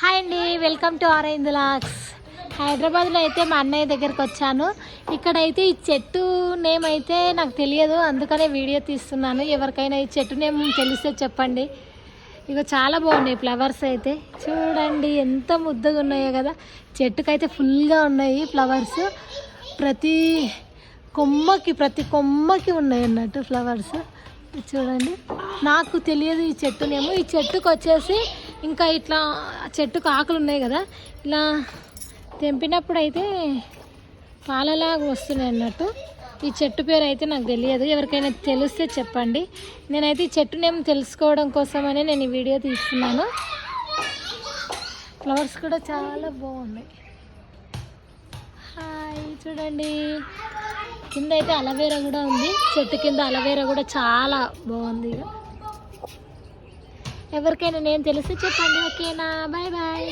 Hi అండి welcome to orange locks హైదరాబాద్లో అయితే మా అన్నయ్య దగ్గరికి వచ్చాను. ఇక్కడైతే ఈ చెట్టు నేమ్ అయితే నాకు తెలియదు అందుకనే వీడియో తీస్తున్నాను. ఎవరికైనా ఈ చెట్టు నేమ్ తెలిస్తే చెప్పండి. ఇక చాలా బాగున్నాయి ఫ్లవర్స్ అయితే. చూడండి ఎంత ముద్దగా ఉన్నాయో కదా. చెట్టుకైతే ఫుల్గా ఉన్నాయి ఫ్లవర్స్. ప్రతి కొమ్మకి ప్రతి కొమ్మకి ఉన్నాయి అన్నట్టు ఫ్లవర్స్. చూడండి నాకు తెలియదు ఈ చెట్టునేమో ఈ చెట్టుకు వచ్చేసి ఇంకా ఇట్లా చెట్టుకు ఆకులు ఉన్నాయి కదా ఇలా తెంపినప్పుడు అయితే పాలలాగా వస్తున్నాయి అన్నట్టు. ఈ చెట్టు పేరు అయితే నాకు తెలియదు ఎవరికైనా తెలిస్తే చెప్పండి. నేనైతే ఈ చెట్టునేమో తెలుసుకోవడం కోసమనే నేను ఈ వీడియో తీస్తున్నాను. ఫ్లవర్స్ కూడా చాలా బాగున్నాయి. హాయ్ చూడండి. కింద అయితే అలవేరా కూడా ఉంది చెట్టు కింద అలవేరా కూడా చాలా బాగుంది ఇక. ఎవరికైనా నేను తెలిసి చెప్పండి ఓకేనా? Bye bye.